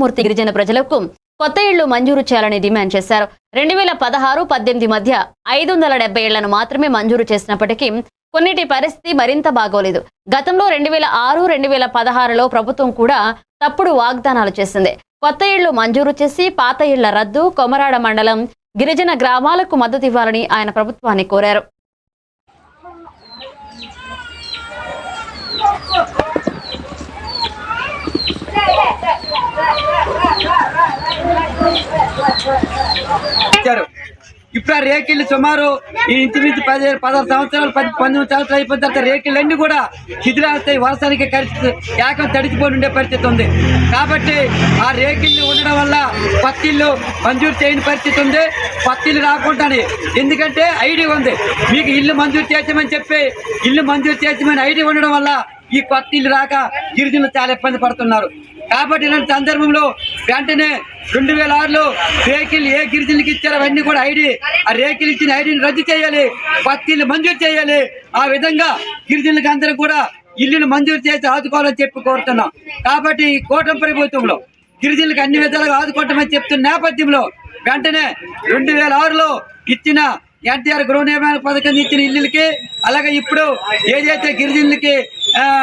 మూర్తి గిరిజన ప్రజలకు కొత్త ఇళ్ళు మంజూరు చేయాలని డిమాండ్ చేశారు. రెండు వేల పదహారు పద్దెనిమిది మధ్య ఐదు వందల డెబ్బై ఇళ్ళను మాత్రమే మంజూరు చేసినప్పటికీ కొన్నిటి పరిస్థితి మరింత బాగోలేదు. గతంలో రెండు వేల ఆరు రెండు వేల పదహారులో ప్రభుత్వం కూడా తప్పుడు వాగ్దానాలు చేసింది. కొత్త ఇళ్ళు మంజూరు చేసి పాత ఇళ్ళ రద్దు కొమరాడ మండలం గిరిజన గ్రామాలకు మద్దతు ఇవ్వాలని ఆయన ప్రభుత్వాన్ని కోరారు ఇచ్చారు ఇప్పుడు ఆ రేకిళ్ళు సుమారు ఈ ఇంచుమించు పది పదహారు సంవత్సరాలు పది పంతొమ్మిది సంవత్సరాలు అయిపోయిన తర్వాత రేకిళ్ళు అన్ని కూడా శిథిలాస్తాయి వర్షానికి కలిసి ఏకం తడిచిపోయి ఉండే పరిస్థితి ఉంది. కాబట్టి ఆ రేకిళ్ళు ఉండడం వల్ల పత్తిళ్ళు మంజూరు చేయని పరిస్థితి ఉంది. పత్తిళ్ళు రాకుండానే. ఎందుకంటే ఐడి ఉంది. మీకు ఇల్లు మంజూరు చేసామని చెప్పి ఇల్లు మంజూరు చేసామని ఐడి ఉండడం వల్ల ఈ కొత్త ఇల్లు రాక గిరిజనులు చాలా ఇబ్బంది పడుతున్నారు. కాబట్టి ఇలాంటి సందర్భంలో వెంటనే రెండు వేల ఆరులో రేకిల్ ఏ గిరిజనులకు ఇచ్చారో అవన్నీ కూడా ఐడి ఆ రేకిల్ ఇచ్చిన ఐడిని రద్దు చేయాలి పత్తిళ్ళు మంజూరు చేయాలి. ఆ విధంగా గిరిజనులకు అందరూ కూడా ఇల్లును మంజూరు చేసి ఆదుకోవాలని చెప్పి కోరుతున్నాం. కాబట్టి ఈ కూటమి ప్రభుత్వంలో గిరిజనులకు అన్ని విధాలుగా ఆదుకోవటమని చెప్తున్న నేపథ్యంలో వెంటనే రెండు వేల ఆరులో ఇచ్చిన ఎన్టీఆర్ గృహ నిర్మాణ పథకం ఇచ్చిన ఇల్లులకి అలాగే ఇప్పుడు ఏదైతే గిరిజనులకి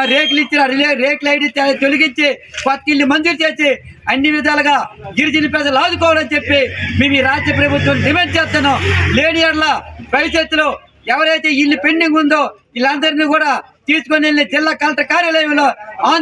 రేకులు ఇచ్చిన రిలే- రేకుల ఐడి తొలగించి కొత్త ఇల్లు మంజూరు చేసి అన్ని విధాలుగా గిరిజన ప్రజలు ఆదుకోవాలని చెప్పి మేము ఈ రాష్ట్ర ప్రభుత్వం డిమాండ్ చేస్తున్నాం. లేని ఎడల భవిష్యత్తులో ఎవరైతే ఇల్లు పెండింగ్ ఉందో వీళ్ళందరినీ కూడా తీసుకొని వెళ్ళి జిల్లా కలెక్టర్ కార్యాలయంలో ఆంధ్ర